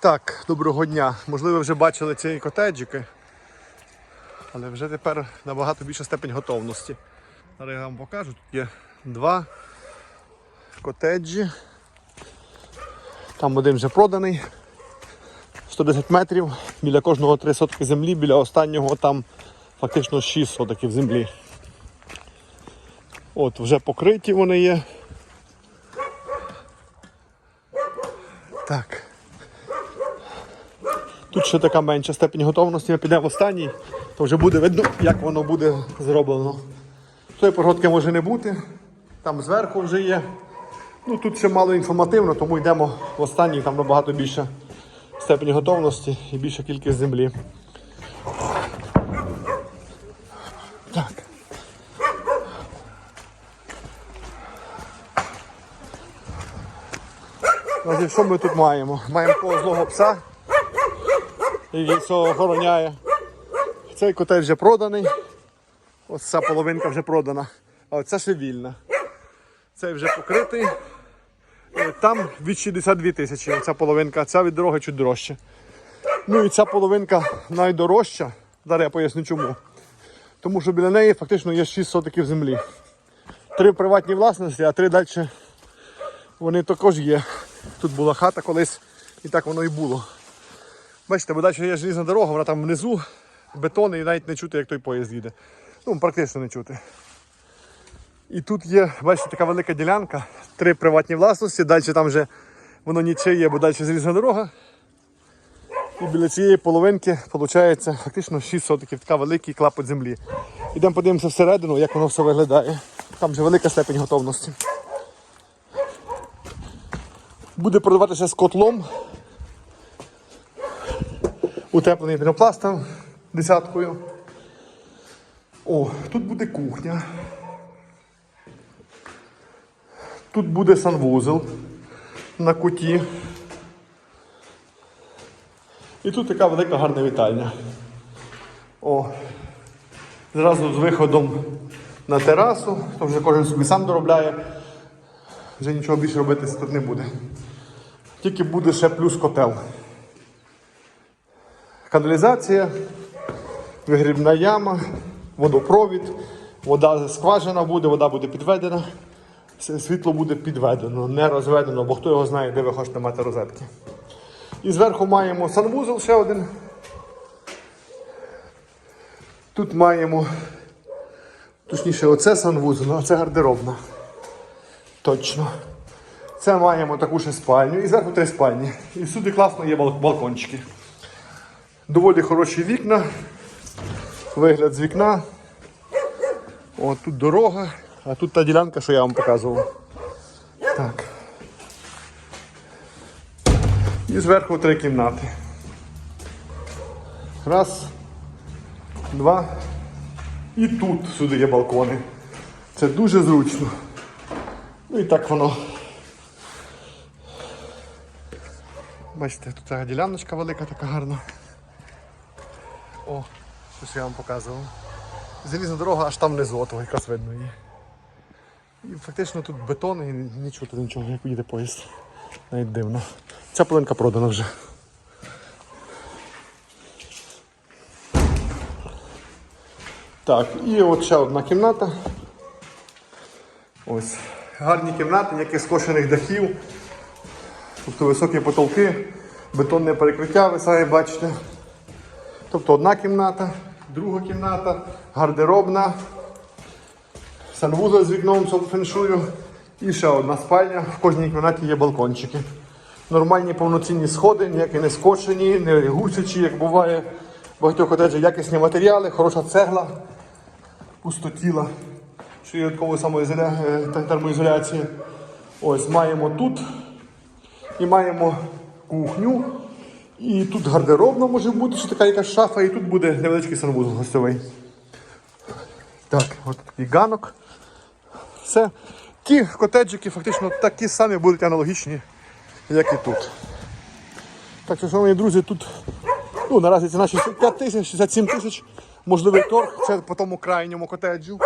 Так, доброго дня. Можливо, вже бачили ці котеджики, але вже тепер набагато більша степень готовності. Зараз я вам покажу. Тут є два котеджі. Там один вже проданий. 110 метрів, біля кожного 3 сотки землі, біля останнього там фактично 6 сотоків землі. От, вже покриті вони є. Так. Тут ще така менша степень готовності. Ми підемо в останній, то вже буде видно, як воно буде зроблено. Тої погодки може не бути, там зверху вже є. Ну тут ще мало інформативно, тому йдемо в останній, там набагато більша степень готовності і більша кількість землі. Так. Що ми тут маємо? Маємо такого злого пса, який все охороняє. Цей котель вже проданий. Ось ця половинка вже продана. А оця ще вільна. Цей вже покритий. Е, Там від 62 тисячі. Оця половинка, а ця від дороги чуть дорожче. Ну і ця половинка найдорожча. Зараз я поясню чому. Тому що біля неї фактично є 6 сотиків землі. Три в приватній власності, а три далі вони також є. Тут була хата колись, і так воно і було. Бачите, бо далі є желізна дорога, вона там внизу, бетон, і навіть не чути, як той поїзд їде. Ну, практично не чути. І тут є, бачите, така велика ділянка, три приватні власності, далі там вже воно нічиє, бо далі залізна дорога. І біля цієї половинки виходить фактично 6 сотиків, така великий клапоть землі. Ідемо подивимося всередину, як воно все виглядає. Там вже велика степень готовності. Буде продаватися з котлом. Утеплений пінопластом десяткою. О, тут буде кухня. Тут буде санвузел на куті. І тут така велика гарна вітальня. О, зразу з виходом на терасу, то вже кожен собі сам доробляє. Вже нічого більше робити тут не буде. Тільки буде ще плюс котел. Каналізація, вигрібна яма, водопровід, вода скважина буде, вода буде підведена, світло буде підведено, не розведено, бо хто його знає, де ви хочете мати розетки. І зверху маємо санвузол ще один. Тут маємо, точніше, оце санвузол, а це гардеробна. Точно. Це маємо таку ще спальню і зверху три спальні. І всюди класно є балкончики. Доволі хороші вікна. Вигляд з вікна. О, тут дорога, а тут та ділянка, що я вам показував. Так. І зверху три кімнати. Раз, два. І тут сюди є балкони. Це дуже зручно. Ну і так воно. Бачите, тут така діляночка велика, така гарна. О, щось я вам показував. Залізна дорога аж там внизу, от якраз видно її. І фактично тут бетон і не чути нічого, як їде поїзд. Навіть дивно. Ця полинка продана вже. Так, і от ще одна кімната. Ось. Гарні кімнати, ніяких скошених дахів. Тобто високі потолки, бетонне перекриття, ви самі бачите. Тобто одна кімната, друга кімната, гардеробна, санвузол з вікном феншую і ще одна спальня. В кожній кімнаті є балкончики. Нормальні повноцінні сходи, ніякі не скошені, не гусячі, як буває. Багатьох котеджах якісні матеріали, хороша цегла, пустотіла, що є самоізоля... е, термоізоляція. Ось маємо тут і маємо кухню. І тут гардеробна може бути, що така якась шафа, і тут буде невеличкий санвузол гостьовий. Так, от такий ганок. Все. Ті котеджики фактично такі самі будуть аналогічні, як і тут. Так що, шановні друзі, тут ну, наразі ціна 65 тисяч, 67 тисяч, можливий торг, це по тому крайньому котеджу.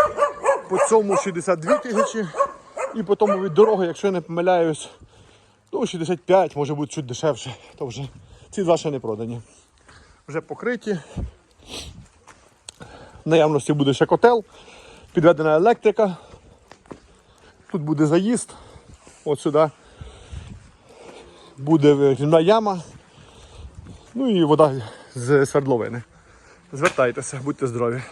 По цьому 62 тисячі. І по тому від дороги, якщо я не помиляюсь, ну 65, може бути чуть дешевше. То вже Ці два ще не продані. Вже покриті. В наявності буде ще котел, підведена електрика. Тут буде заїзд. От сюди. Буде грібна яма. Ну і вода з свердловини. Звертайтеся, будьте здорові.